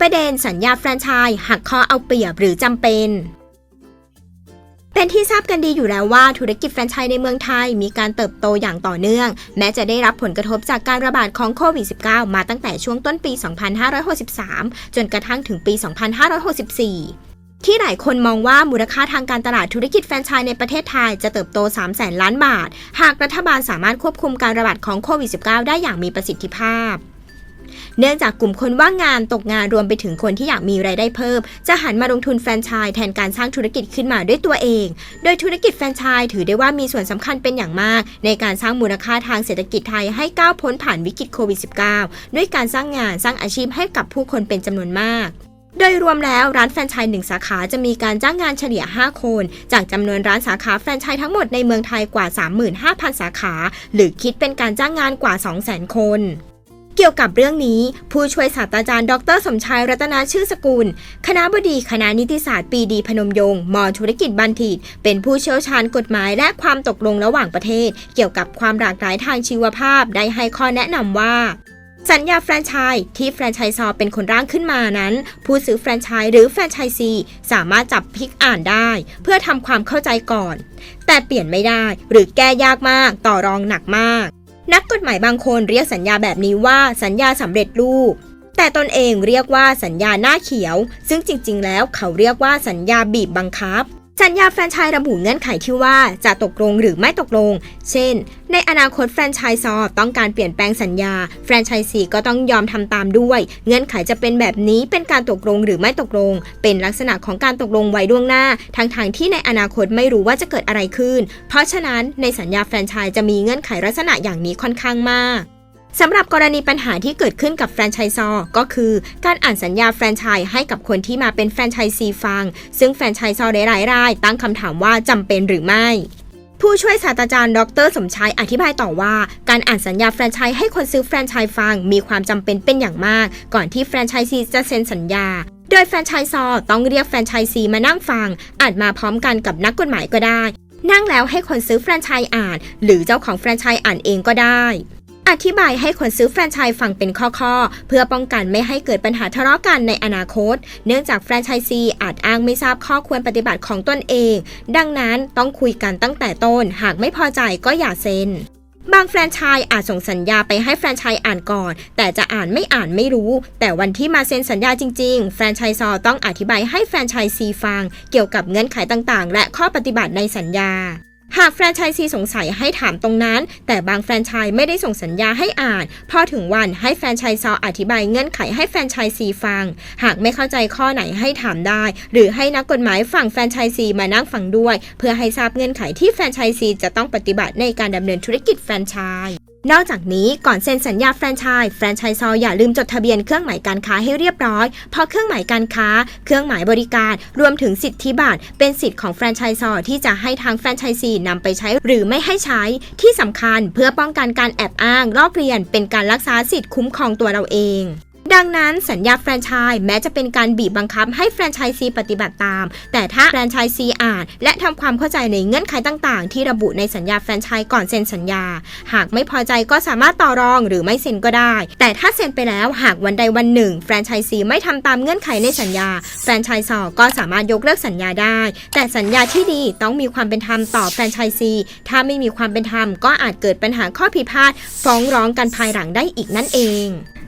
ประเด็นสัญญาแฟรนไชส์หักคอเอาเปรียบหรือจำเป็น เป็นที่ทราบกันดีอยู่แล้วว่าธุรกิจแฟรนไชส์ในเมืองไทยมีการเติบโตอย่างต่อเนื่อง แม้จะได้รับผลกระทบจากการระบาดของโควิด -19 มาตั้งแต่ช่วงต้นปี 2563 จนกระทั่งถึงปี 2564ที่หลายคนมองว่ามูลค่าทางการตลาดธุรกิจแฟรนไชส์ในประเทศไทยจะเติบโต3แสนล้านบาท หากรัฐบาลสามารถควบคุมการระบาดของโควิด -19 ได้อย่างมีประสิทธิภาพ เนื่องจากกลุ่มคนว่างงานตกงานรวมไปถึงคนที่อยากมีรายได้เพิ่ม จะหันมาลงทุนแฟรนไชส์แทนการสร้างธุรกิจขึ้นมาด้วยตัวเอง โดยธุรกิจแฟรนไชส์ถือได้ว่ามีส่วนสำคัญเป็นอย่างมาก ในการสร้างมูลค่าทางเศรษฐกิจไทยให้ก้าวพ้นผ่านวิกฤตโควิด -19 ด้วยการสร้างงานสร้างอาชีพให้กับผู้คนเป็นจำนวนมากโดยรวมแล้วร้านแฟรนไชส์หนึ่งสาขาจะมีการจ้างงานเฉลี่ย 5 คน จากจำนวนร้านสาขาแฟรนไชส์ทั้งหมดในเมืองไทยกว่า 35,000 สาขา หรือคิดเป็นการจ้างงานกว่า 200,000 คน เกี่ยวกับเรื่องนี้ ผู้ช่วยศาสตราจารย์ ดร สมชายรัตนาชื่อสกุล คณะบดีคณะนิติศาสตร์ปีดีพนมยงค์มธุรกิจบัณฑิต เป็นผู้เชี่ยวชาญกฎหมายและความตกลงระหว่างประเทศ เกี่ยวกับความหลากหลายทางชีวภาพได้ให้ข้อแนะนำว่าสัญญาแฟรนไชส์ที่แฟรนไชส์ซอเป็นคนร่างขึ้นมานั้น ผู้ซื้อแฟรนไชส์หรือแฟรนไชส์ซีสามารถจับพลิกอ่านได้ เพื่อทำความเข้าใจก่อน แต่เปลี่ยนไม่ได้หรือแก้ยากมากต่อรองหนักมาก นักกฎหมายบางคนเรียกสัญญาแบบนี้ว่าสัญญาสำเร็จรูป แต่ตนเองเรียกว่าสัญญาหน้าเขียว ซึ่งจริง ๆ แล้วเขาเรียกว่าสัญญาบีบบังคับ สัญญาแฟรนไชส์ระบุเงื่อนไขที่ว่าจะตกลงหรือไม่ตกลง เช่น ในอนาคตแฟรนไชส์ซอต้องการเปลี่ยนแปลงสัญญา แฟรนไชส์ซีก็ต้องยอมทำตามด้วย เงื่อนไขจะเป็นแบบนี้เป็นการตกลงหรือไม่ตกลง เป็นลักษณะของการตกลงไว้ล่วงหน้า ทั้งทางๆที่ในอนาคตไม่รู้ว่าจะเกิดอะไรขึ้น เพราะฉะนั้นในสัญญาแฟรนไชส์จะมีเงื่อนไขลักษณะอย่างนี้ค่อนข้างมาก สำหรับกรณีปัญหาที่เกิดขึ้นกับแฟรนไชส์ซอก็คือ การอ่านสัญญาแฟรนไชส์ให้กับคนที่มาเป็นแฟรนไชส์ซีฟัง ซึ่งแฟรนไชส์ซอหลายรายตั้งคำถามว่าจำเป็นหรือไม่ผู้ช่วยศาสตราจารย์ดร สมชายอธิบายต่อว่า การอ่านสัญญาแฟรนไชส์ให้คนซื้อแฟรนไชส์ฟังมีความจำเป็นเป็นอย่างมาก ก่อนที่แฟรนไชส์ซีจะเซ็นสัญญา โดยแฟรนไชส์ซอต้องเรียกแฟรนไชส์ซีมานั่งฟังอาจมาพร้อมกันกับนักกฎหมายก็ได้ นั่งแล้วให้คนซื้อแฟรนไชส์อ่าน หรือเจ้าของแฟรนไชส์อ่านเองก็ได้ อธิบายให้คนซื้อแฟรนไชส์ฟังเป็นข้อๆ เพื่อป้องกันไม่ให้เกิดปัญหาทะเลาะกันในอนาคต เนื่องจากแฟรนไชส์ซีอาจอ้างไม่ทราบข้อควรปฏิบัติของตนเอง ดังนั้นต้องคุยกันตั้งแต่ต้น หากไม่พอใจก็อย่าเซ็นบางแฟรนไชส์อาจส่งสัญญาไปให้แฟรนไชส์อ่านก่อน แต่จะอ่านไม่อ่านไม่รู้ แต่วันที่มาเซ็นสัญญาจริงๆ แฟรนไชส์ซอต้องอธิบายให้แฟรนไชส์ซีฟัง เกี่ยวกับเงื่อนไขต่างๆ และข้อปฏิบัติในสัญญา หากแฟรนไชส์ซีสงสัยให้ถามตรงนั้น แต่บางแฟรนไชส์ไม่ได้ส่งสัญญาให้อ่าน พอถึงวันให้แฟรนไชส์ซออธิบายเงื่อนไขให้แฟรนไชส์ซีฟัง หากไม่เข้าใจข้อไหนให้ถามได้ หรือให้นักกฎหมายฝั่งแฟรนไชส์ซีมานั่งฟังด้วย เพื่อให้ทราบเงื่อนไขที่แฟรนไชส์ซีจะต้องปฏิบัติในการดำเนินธุรกิจแฟรนไชส์ นอกจากนี้ก่อนเซ็นสัญญาแฟรนไชส์แฟรนไชส์ซออย่าลืมจดทะเบียนเครื่องหมายการค้าให้เรียบร้อย เพราะเครื่องหมายการค้า เครื่องหมายบริการ รวมถึงสิทธิบัตรเป็นสิทธิ์ของแฟรนไชส์ซอที่จะให้ทางแฟรนไชส์ซีนำไปใช้หรือไม่ให้ใช้ที่สำคัญเพื่อป้องกันการแอบอ้างลอกเรียนเป็นการรักษาสิทธิ์คุ้มครองตัวเราเอง ดังนั้นสัญญาแฟรนไชส์แม้จะเป็นการบีบบังคับให้แฟรนไชส์ซีปฏิบัติตาม แต่ถ้าแฟรนไชส์ซีอ่านและทำความเข้าใจในเงื่อนไขต่างๆ ที่ระบุในสัญญาแฟรนไชส์ก่อนเซ็นสัญญา หากไม่พอใจก็สามารถต่อรองหรือไม่เซ็นก็ได้ แต่ถ้าเซ็นไปแล้วหากวันใดวันหนึ่งแฟรนไชส์ซีไม่ทำตามเงื่อนไขในสัญญา แฟรนไชส์ซอก็สามารถยกเลิกสัญญาได้ แต่สัญญาที่ดีต้องมีความเป็นธรรมต่อแฟรนไชส์ซีถ้าไม่มีความเป็นธรรมก็อาจเกิดปัญหาข้อพิพาทฟ้องร้องกันภายหลังได้อีกนั่นเอง